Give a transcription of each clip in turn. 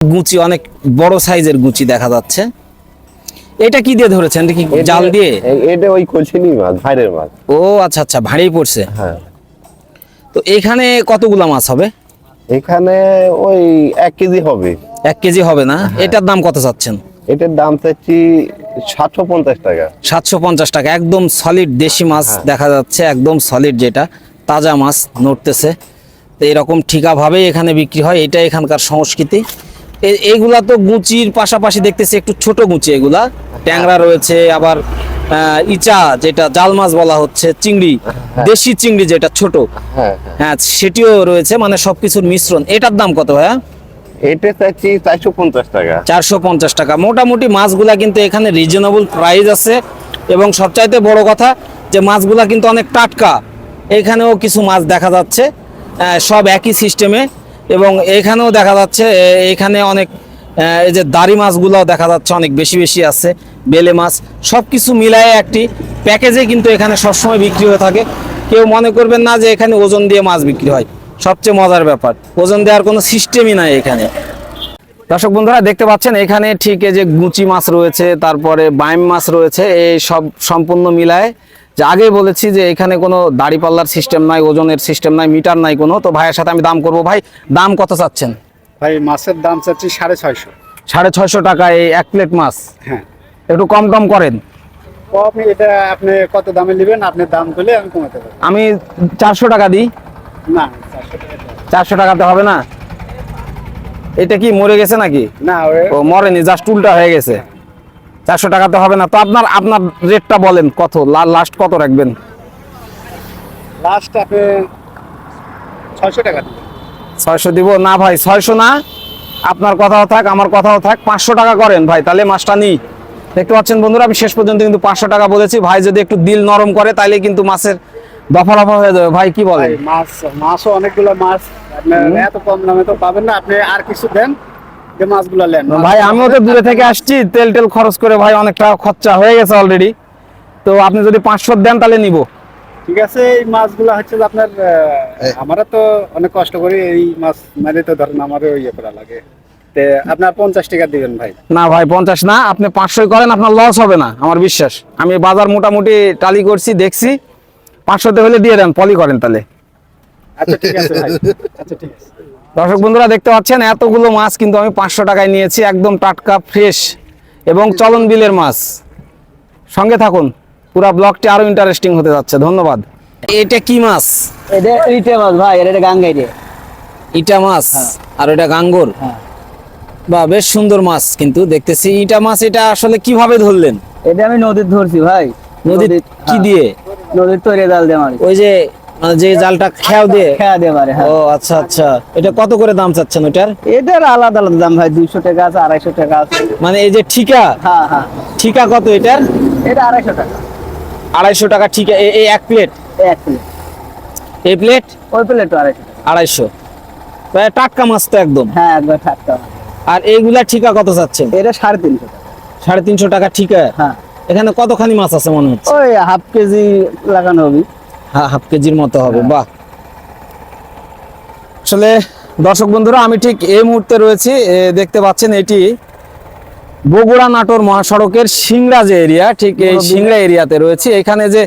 Gucci অনেক বড় সাইজের গুচি দেখা যাচ্ছে। এটা কি দিয়ে ধরেছেন? কি জাল দিয়ে? এটা ওই কলসিনি মাছ ভাইরের মাছ। ও আচ্ছা আচ্ছা ভারী পড়ছে। হ্যাঁ। তো এখানে কতগুলা মাছ হবে? এখানে ওই এক কেজি হবে। এক কেজি হবে না? এটার দাম কত চাচ্ছেন? এটার দাম চাচ্ছি সাতশো পঞ্চাশ টাকা। সাতশো পঞ্চাশ টাকা একদম সলিড দেশি মাছ দেখা যাচ্ছে একদম সলিড যেটা। তাজা মাছ নড়তেছে। তো এরকম ঠিকাভাবেই এখানে বিক্রি হয়। এটা এখানকার সংস্কৃতি। এইগুলা তো গুচির পাশাপাশি দেখতেছি একটু ছোট গুচি এগুলা। ট্যাংরা রয়েছে আবার ইচা যেটা জাল মাছ বলা হচ্ছে চিংড়ি দেশি চিংড়ি যেটা ছোট। হ্যাঁ হ্যাঁ। হ্যাঁ সেটিও রয়েছে মানে সবকিছুর মিশ্রণ। এটার দাম কত ভাইয়া? এটা চারশো পঞ্চাশ টাকা। চারশো পঞ্চাশ টাকা। মোটামুটি মাছগুলা কিন্তু এখানে রিজনেবল প্রাইস আছে। এবং সবচাইতে বড় কথা যে মাছগুলা কিন্তু অনেক টাটকা। এখানেও কিছু মাছ দেখা যাচ্ছে। সব একই সিস্টেমে এবং এখানেও দেখা যাচ্ছে এখানে অনেক এই যে দাড়ি মাছগুলোও দেখা যাচ্ছে অনেক বেশি বেশি আছে, বেলে মাছ সব কিছু মিলায়ে একটি প্যাকেজে কিন্তু এখানে সবসময় বিক্রি হয়ে থাকে। কেউ মনে করবেন না যে এখানে ওজন দিয়ে মাছ বিক্রি হয়, সবচেয়ে মজার ব্যাপার, ওজন দেওয়ার কোনো সিস্টেমই নাই এখানে। দর্শক বন্ধুরা, দেখতে পাচ্ছেন এখানে ঠিক এই যে গুচি মাছ রয়েছে, তারপরে বাইম মাছ রয়েছে, এই সব সম্পূর্ণ মিলায় যে আগে বলেছি যে এখানে কোনো দাড়িপাল্লার সিস্টেম নাই ওজনের সিস্টেম নাই মিটার নাই কোনো তো ভাইয়ের সাথে আমি দাম করব। ভাই দাম কত চাচ্ছেন? ভাই মাছের দাম চাচ্ছি সাড়ে ছয়শো। সাড়ে ছয়শো টাকা এই এক প্লেট মাছ? হ্যাঁ। একটু কম টম করেন। আপনি এটা আপনি কত দামে নেবেন আপনি দাম বলে আমি কমাতে পারব। আমি চারশো টাকা দিই। না। চারশো টাকাতে হবে না? এটা কি মরে গেছে নাকি? না ও মরেনি জাস্ট উল্টা হয়ে গেছে। চারশো টাকাতে হবে না। তো আপনার আপনার রেটটা বলেন কত? লাস্ট কত রাখবেন? লাস্ট আপনি ছয়শো টাকা ছয়শো দিব? না ভাই ছয়শো না। আপনার কথাও থাক আমার কথাও থাক। পাঁচশো টাকা করেন ভাই তাহলে মাছটা নিই। দেখতে পাচ্ছেন বন্ধুরা আমি শেষ পর্যন্ত কিন্তু পাঁচশো টাকা বলেছি। ভাই যদি একটু দিল নরম করে তাহলে কিন্তু মাছের দফা রফা হয়ে যাবে। ভাই কি বলেন? মাছ মাছও অনেকগুলো মাছ। এত কম দামে তো পাবেন না। আপনি আর কিছু দেন যে মাছগুলো নেন। ভাই আমিও তো দূরে থেকে আসছি তেল টেল খরচ করে ভাই অনেক টাকা খরচা হয়ে গেছে অলরেডি তো আপনি যদি পাঁচশো দেন তাহলে নিব। ঠিক আছে এই মাছগুলো হচ্ছে যে আপনার আমরা তো অনেক কষ্ট করি এই মাছ মারে তো ধরেন আমারও ইয়ে করা লাগে। আপনার পঞ্চাশ টাকা দিবেন ভাই। না ভাই পঞ্চাশ না আপনি পাঁচশোই করেন আপনার লস হবে না আমার বিশ্বাস। আমি বাজার মোটামুটি টালি করছি দেখছি। পাঁচশোতে হলে দিয়ে দেন পলি করেন তাহলে। আচ্ছা ঠিক আছে ভাই। আচ্ছা ঠিক আছে। দর্শক বন্ধুরা দেখতে পাচ্ছেন এতগুলো মাছ কিন্তু আমি পাঁচশো টাকায় নিয়েছি একদম টাটকা ফ্রেশ এবং চলন বিলের মাছ। সঙ্গে থাকুন পুরা ব্লগটি আরও ইন্টারেস্টিং হতে যাচ্ছে ধন্যবাদ। এটা কি মাছ? এটা ইটে মাছ ভাই এটা গাঙ্গাই রে ইটা মাছ? আর এটা গাঙ্গর? হ্যাঁ। বা বেশ সুন্দর মাছ কিন্তু দেখতেছি ইটা মাছ এটা আসলে কীভাবে ধরলেন? এটা আমি নদীর ধরছি ভাই। নদীর কি হ্যাঁ। দিয়ে? নদীর তৈরি জাল দিয়ে মারি। ওই যে যে জালটা খেয়াও দিয়ে? খেয়া দিয়ে মারে হ্যাঁ। ও আচ্ছা আচ্ছা। এটা কত করে দাম চাচ্ছেন ওটার এটার আলাদা আলাদা দাম ভাই দুইশো টাকা আছে আড়াইশো টাকা আছে। মানে এই যে ঠিকা? হ্যাঁ হ্যাঁ। ঠিকা কত এটার? এটা আড়াইশো টাকা। আড়াইশো টাকা ঠিকা। এই এক প্লেট? এক প্লেট। এই প্লেট? ওই প্লেটও আড়াইশো আড়াইশো। টাটকা মাছ তো একদম। হ্যাঁ একবার টাটকা আর এইগুলা ঠিকা কত চাচ্ছেন? এটা সাড়ে তিনশো টাকা। সাড়ে তিনশো টাকা ঠিকা? হ্যাঁ। এখানে কতখানি মাছ আছে মনে হচ্ছে? ওই হাফ কেজি লাগানো হবে। হাফ কেজির মতো হবে বাহ। আসলে দর্শক বন্ধুরা আমি ঠিক এই মুহূর্তে রয়েছি দেখতে পাচ্ছেন এটি বগুড়া নাটোর মহাসড়কের সিংড়া যে এরিয়া ঠিক এই সিংড়া এরিয়াতে রয়েছে। এখানে যে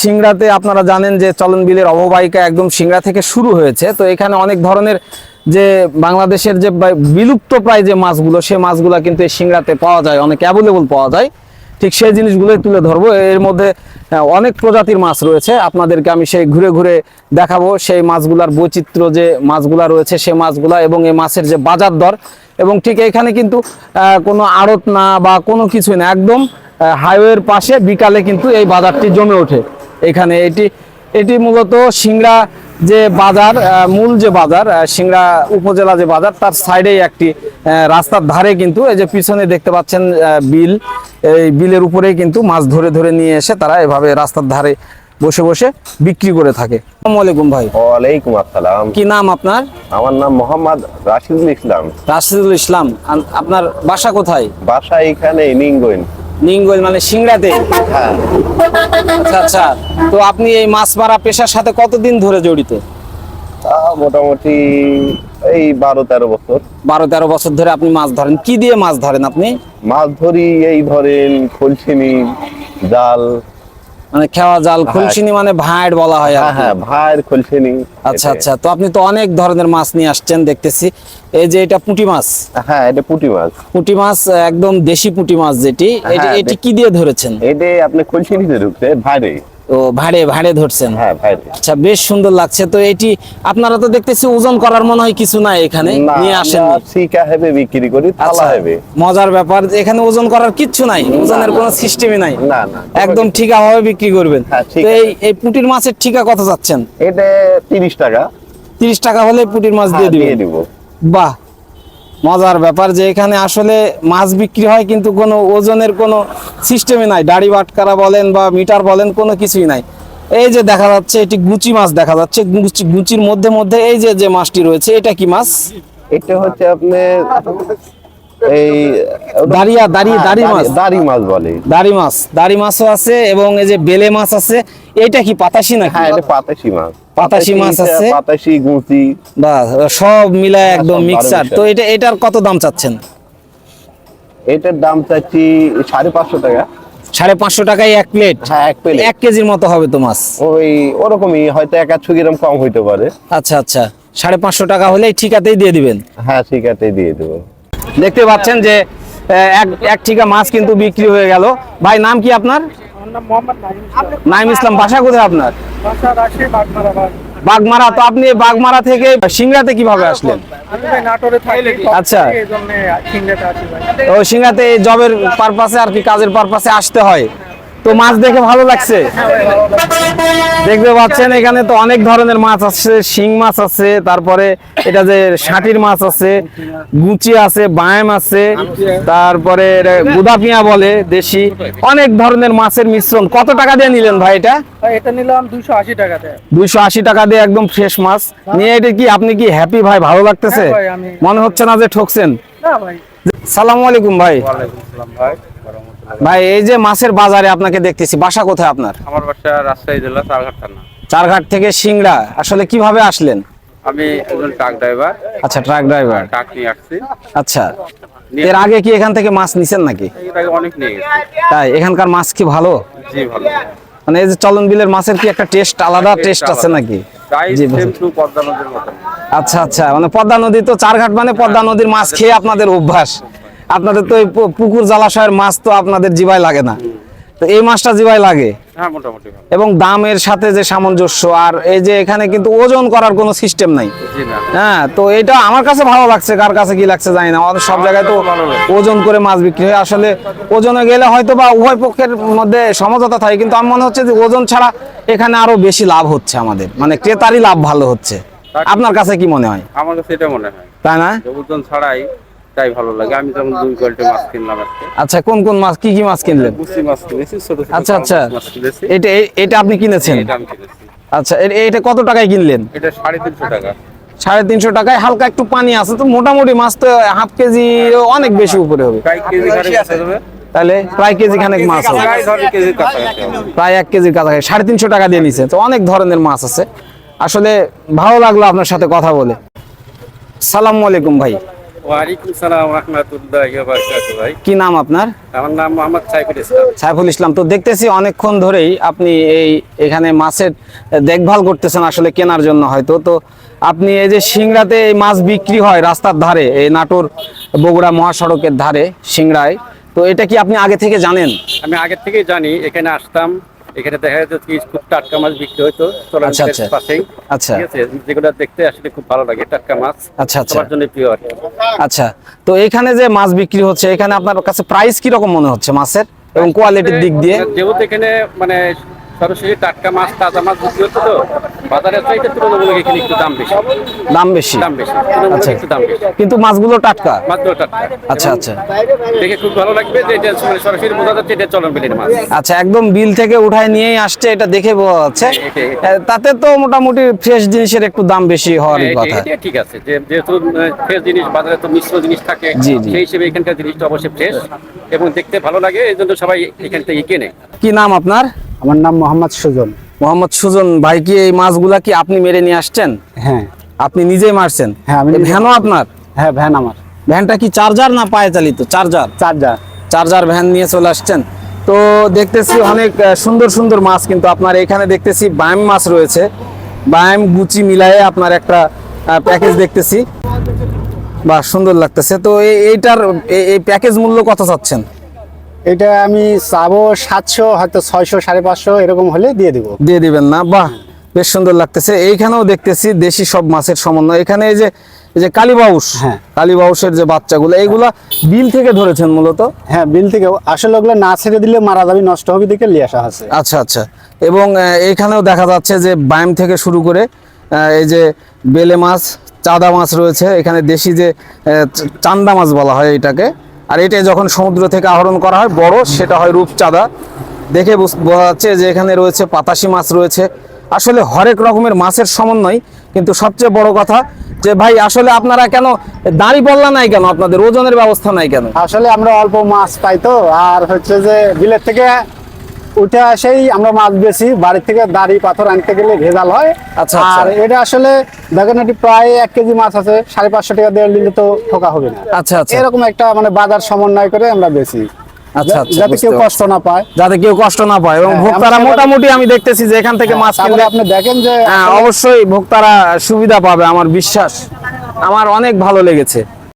সিংড়াতে আপনারা জানেন যে চলন বিলের অববাহিকা একদম সিংড়া থেকে শুরু হয়েছে। তো এখানে অনেক ধরনের যে বাংলাদেশের যে বিলুপ্ত প্রায় যে মাছগুলো সে মাছগুলো কিন্তু এই সিংড়াতে পাওয়া যায় অনেক অ্যাভেলেবল পাওয়া যায়। ঠিক সেই জিনিসগুলোই তুলে ধরবো। এর মধ্যে অনেক প্রজাতির মাছ রয়েছে। আপনাদেরকে আমি সেই ঘুরে ঘুরে দেখাবো সেই মাছগুলার বৈচিত্র্য যে মাছগুলা রয়েছে, সেই মাছগুলা এবং এই মাছের যে বাজার দর। এবং ঠিক এখানে কিন্তু কোনো আড়ত না বা কোনো কিছুই না, একদম হাইওয়ের পাশে বিকালে কিন্তু এই বাজারটি জমে ওঠে। এখানে এটি এটি মূলত সিংড়া যে বাজার মূল যে বাজার সিংড়া উপজেলা যে বাজার তার সাইডেই একটি রাস্তার ধারে কিন্তু এই যে পিছনে দেখতে পাচ্ছেন বিল এই বিলের উপরেই কিন্তু মাছ ধরে ধরে নিয়ে এসে তারা এভাবে রাস্তার ধারে বসে বসে বিক্রি করে থাকে। ভাই। ওয়ালাইকুম আসসালাম। কি নাম আপনার? আমার নাম মোহাম্মদ রাশিদুল ইসলাম। রাশিদুল ইসলাম। আপনার বাসা কোথায়? বাসা এখানে নিঙ্গইন নিঙ্গল মানে সিংড়াতে? হ্যাঁ। আচ্ছা আচ্ছা। তো আপনি এই মাছ মারা পেশার সাথে কতদিন ধরে জড়িত? তা মোটামুটি এই বারো তেরো বছর। বারো তেরো বছর ধরে আপনি মাছ ধরেন। কি দিয়ে মাছ ধরেন আপনি? মাছ ধরি এই ধরেন খলসিনি জাল মানে খেওয়া জাল খুলসিনি মানে ভাঁড় বলা হয় আর হ্যাঁ। হ্যাঁ ভাইয়ের খলসিনি আচ্ছা আচ্ছা তো আপনি তো অনেক ধরনের মাছ নিয়ে আসছেন দেখতেছি। এই যে এটা পুঁটি মাছ। হ্যাঁ এটা পুঁটি মাছ। পুঁটি মাছ একদম দেশি পুঁটি মাছ যেটি। এটা হ্যাঁ, এটি কি দিয়ে ধরেছেন? এটা আপনি খলসিনিতে ঢুকতে ভাইরে ও ভাড়ে ভাড়ে ধরছেন। হ্যাঁ আচ্ছা বেশ সুন্দর লাগছে। তো এটি আপনারা তো দেখতেছি ওজন করার মনে হয় কিছু নাই এখানে নিয়ে আসেন সিকা হেবে বিক্রি করি থালা আচ্ছা হেবে মজার ব্যাপার এখানে ওজন করার কিচ্ছু নাই ওজনের কোনো সিস্টেমই নাই। না না একদম ঠিকা ভাবে বিক্রি করবেন। হ্যাঁ, তো এই। এই পুঁটির মাছের ঠিকা কত যাচ্ছেন? এটা তিরিশ টাকা। তিরিশ টাকা হলে পুঁটির মাছ দিয়ে হ্যাঁ, দিব। বাহ মজার ব্যাপার যে এখানে আসলে মাছ বিক্রি হয় কিন্তু কোনো ওজনের কোনো সিস্টেমই নাই। দাড়ি বাটকারা বলেন বা মিটার বলেন কোনো কিছুই নাই। এই যে দেখা যাচ্ছে এটি গুচি মাছ দেখা যাচ্ছে। গুচি গুচির মধ্যে মধ্যে এই যে যে মাছটি রয়েছে, এটা কি মাছ? এটা হচ্ছে আপনি এই দাঁড়িয়া দাঁড়ি হ্যাঁ, দাঁড়ি মাছ। দাড়ি মাছ বলে। দাড়ি মাছ দাড়ি মাছও আছে এবং এই যে বেলে মাছ আছে এটা কি পাতাসি নাকি? হ্যাঁ এটা পাতাশি মাছ। পাতাশি মাছ আছে। পাতাশি গুঁচি বা সব মিলায় একদম সব মিক্সার। তো এটা এটার কত দাম চাচ্ছেন? এটার দাম চাচ্ছি সাড়ে পাঁচশো টাকা। সাড়ে পাঁচশো টাকায় এক প্লেট? হ্যাঁ এক পেলে এক কেজির মতো হবে তো মাছ। ওই ওরকমই হয়তো এক একশো গ্রাম কম হইতে পারে। আচ্ছা আচ্ছা। সাড়ে পাঁচশো টাকা হলে ঠিকাতেই দিয়ে দিবেন। হ্যাঁ ঠিকাতেই দিয়ে দেবো। দেখতে পাচ্ছেন যে এক এক ঠিকা মাছ কিন্তু বিক্রি হয়ে গেল। ভাই নাম কি আপনার? নাইম ইসলাম। বাসা কোথায় আপনার? বাগমারা তো আপনি বাগমারা থেকে সিংড়াতে কীভাবে আসলেন? আচ্ছা। ও সিংড়াতে জবের পারপাসে আর কি কাজের পারপাসে আসতে হয়। তো মাছ দেখে ভালো লাগছে। দেখতে পাচ্ছেন এখানে তো অনেক ধরনের মাছ আছে শিং মাছ আছে তারপরে এটা যে ষাটির মাছ আছে গুচি আছে বায়াম আছে তারপরে এটা গুদাপিয়া বলে দেশি। অনেক ধরনের মাছের মিশ্রণ। কত টাকা দিয়ে নিলেন ভাই এটা? এটা নিলাম দুইশো আশি টাকাতে দুইশো আশি টাকা দিয়ে একদম ফ্রেশ মাছ। নিয়ে এটা কি আপনি কি হ্যাপি ভাই ভালো লাগতেছে? হ্যাঁ মনে হচ্ছে না যে ঠকছেন। সালাম আলাইকুম ভাই। ভাই। ভাই এই যে মাছের বাজারে আপনাকে দেখতেছি বাসা কোথায় আপনার? আমার বাসা রাজশাহী জেলা চারঘাট থানা। চারঘাট থেকে সিংড়া আসলে কীভাবে আসলেন? আমি একজন ট্রাক ড্রাইভার আচ্ছা ট্রাক ড্রাইভার ট্রাক নিয়ে আসছি। আচ্ছা এর আগে কি এখান থেকে মাছ নিছেন নাকি? অনেক নিয়ে গেছি। তাই এখানকার মাছ কি ভালো? জি ভালো। মানে এই যে চলন বিলের মাছের কি একটা টেস্ট আলাদা টেস্ট আছে নাকি? জি সেম টু পদ্মা নদীর মতো আচ্ছা আচ্ছা মানে পদ্মা নদী তো চারঘাট মানে পদ্মা নদীর মাছ খেয়ে আপনাদের অভ্যাস। আপনাদের তো পুকুর জলাশয়ের মাছ তো আপনাদের জিবায় লাগে না। তো এই মাছটা জিবায় লাগে। হ্যাঁ এবং দামের সাথে যে সামঞ্জস্য আর এই যে এখানে কিন্তু ওজন করার কোনো সিস্টেম নাই। হ্যাঁ তো এটা আমার কাছে ভালো লাগছে কার কাছে কি লাগছে জানি না। আমাদের সব জায়গায় তো ওজন করে মাছ বিক্রি হয়। আসলে ওজনে গেলে হয়তো বা উভয় পক্ষের মধ্যে সমঝোতা থাকে কিন্তু আমার মনে হচ্ছে যে ওজন ছাড়া এখানে আরও বেশি লাভ হচ্ছে আমাদের। মানে ক্রেতারই লাভ ভালো হচ্ছে। আপনার কাছে কি মনে হয়? আমার কাছে এটা মনে হয়। তাই না? ওজন ছাড়াই তাই ভালো লাগে। আমি যেমন দুই কোয়ালিটি মাছ কিনলাম আজকে। আচ্ছা কোন কোন মাছ কি কি মাছ কিনলেন? গুচি মাছ কিনেছি ছোট ছোট আচ্ছা আচ্ছা। এটা এটা আপনি কিনেছেন? এটা আমি কিনেছি। আচ্ছা এটা কত টাকায় কিনলেন? এটা সাড়ে তিনশো টাকা। সাড়ে তিনশো টাকায় হালকা একটু পানি আছে তো মোটামুটি মাছ তো হাফ কেজি অনেক বেশি উপরে হবে। তাহলে প্রায় কেজি খানেক মাছ হবে। প্রায় এক কেজির কাছাকাছি সাড়ে তিনশো টাকা দিয়ে নিছে। তো অনেক ধরনের মাছ আছে। আসলে ভালো লাগল আপনার সাথে কথা বলে। সালাম আলাইকুম ভাই। ওয়ালাইকুম সালাম রহমতুল্লাহ ভাই। কি নাম আপনার? আমার নাম মোহাম্মদ সাইফুল ইসলাম। সাইফুল ইসলাম তো দেখতেছি অনেকক্ষণ ধরেই আপনি এই এখানে মাছের দেখভাল করতেছেন আসলে কেনার জন্য হয়তো। তো আপনি এই যে সিংড়াতে এই মাছ বিক্রি হয় রাস্তার ধারে এই নাটোর বগুড়া মহাসড়কের ধারে সিংড়ায় তো এটা কি আপনি আগে থেকে জানেন? আমি আগের থেকেই জানি এখানে আসতাম এখানে দেখা যাচ্ছে কি খুব টাটকা মাছ বিক্রি হইতো চলার আচ্ছা, আচ্ছা। পাশেই। আচ্ছা। ঠিক আছে? যেগুলো দেখতে আসলে খুব ভালো লাগে টাটকা মাছ। আচ্ছা আচ্ছা। সবার জন্য প্রিয় আর। আচ্ছা তো এখানে যে মাছ বিক্রি হচ্ছে এখানে আপনার কাছে প্রাইস কি রকম মনে হচ্ছে মাছের? এবং কোয়ালিটির দিক দিয়ে? যেহেতু এখানে মানে সরাসরি টাটকা মাছ তাজা মাছ বিক্রি হতো তো। বাজারে চাইতে তুলনামূলক এখানে একটু দাম বেশি। দাম বেশি? দাম বেশি। আচ্ছা। একটু দাম বেশি। কিন্তু মাছগুলো টাটকা? মাত্র টাটকা। আচ্ছা আচ্ছা। দেখে খুব ভালো লাগবে যে এটা মানে সরাসরি বোঝা যাচ্ছে এটা চলন বিলের মাছ। আচ্ছা একদম বিল থেকে উঠায় নিয়েই আসছে এটা দেখে বোঝা যাচ্ছে। তাতে তো মোটামুটি ফ্রেশ জিনিসের একটু দাম বেশি হ্যাঁ, কথা। এটা- এটা ঠিক আছে। যে যেহেতু ফ্রেশ জিনিস বাজারে তো মিশ্র জিনিস থাকে। সেই হিসেবে এখানকার জিনিসটা অবশ্যই ফ্রেশ এবং দেখতে ভালো লাগে এই জন্য সবাই এখান থেকে কেনে। কি নাম আপনার? আমার নাম মোহাম্মদ সুজন। মোহাম্মদ সুজন ভাই কি এই মাছগুলা কি আপনি মেরে নিয়ে আসছেন? হ্যাঁ। আপনি নিজেই মারছেন? হ্যাঁ, আমি ভ্যানও আপনার? হ্যাঁ ভ্যান আমার। ভ্যানটা কি চার্জার না পায়ে চালিত চার্জার? চার্জার। চার্জার ভ্যান নিয়ে চলে আসছেন। তো দেখতেছি অনেক সুন্দর সুন্দর মাছ কিন্তু আপনার এখানে দেখতেছি বায়াম মাছ রয়েছে। বায়াম গুচি মিলায়ে আপনার একটা প্যাকেজ দেখতেছি। বাহ সুন্দর লাগতেছে। তো এই- এইটার এই- এই প্যাকেজ মূল্য কত চাচ্ছেন? এটা আমি চাবো সাতশো হয়তো ছয়শো সাড়ে পাঁচশো এরকম হলে দিয়ে দিব। দিয়ে দিবেন না? বাহ বেশ সুন্দর লাগতেছে। এইখানেও দেখতেছি দেশি সব মাছের সমন্বয়। এখানে এই যে এই যে কালীবাউস হ্যাঁ। কালীবাউসের যে বাচ্চাগুলো এইগুলা বিল থেকে ধরেছেন মূলত? হ্যাঁ বিল থেকে। আসলে ওগুলো না ছেড়ে দিলে মারা যাবে নষ্ট হবে দিকে নিয়ে আসা আছে আচ্ছা আচ্ছা। এবং এইখানেও দেখা যাচ্ছে যে বায়াম থেকে শুরু করে এই যে বেলে মাছ চাঁদা মাছ রয়েছে। এখানে দেশি যে চান্দা মাছ বলা হয় এটাকে। আর এটা যখন সমুদ্র থেকে আহরণ করা হয়, বড়, সেটা হয় রূপচাঁদা দেখে বুঝ- যাচ্ছে যে এখানে রয়েছে পাতাশি মাছ রয়েছে। আসলে হরেক রকমের মাছের সমন্বয়, কিন্তু সবচেয়ে বড় কথা যে, ভাই, আসলে আপনারা কেন দাঁড়ি পাল্লা নাই কেন? আপনাদের ওজনের ব্যবস্থা নাই কেন? আসলে আমরা অল্প মাছ পাই তো, আর হচ্ছে যে, বিলের থেকে উঠে আসেই আমরা মাছ বেশি বাড়ির থেকে দাড়ি পাথর আনতে গেলে ভেজাল হয়। আচ্ছা, আচ্ছা। আর এটা আসলে দেখেন এটি প্রায় এক কেজি মাছ আছে সাড়ে পাঁচশো টাকা দিয়ে নিলে তো ঠকা হবে না। আচ্ছা আচ্ছা। এরকম একটা মানে বাজার সমন্বয় করে আমরা বেশি আচ্ছা আচ্ছা যাতে কেউ কষ্ট না পায়। যাতে কেউ কষ্ট না পায় এবং হ্যাঁ, ভোক্তারা মোটামুটি আমি দেখতেছি যে এখান থেকে মাছ কিনলে আপনি দেখেন যে হ্যাঁ, অবশ্যই ভোক্তারা সুবিধা পাবে আমার বিশ্বাস। আমার অনেক ভালো লেগেছে।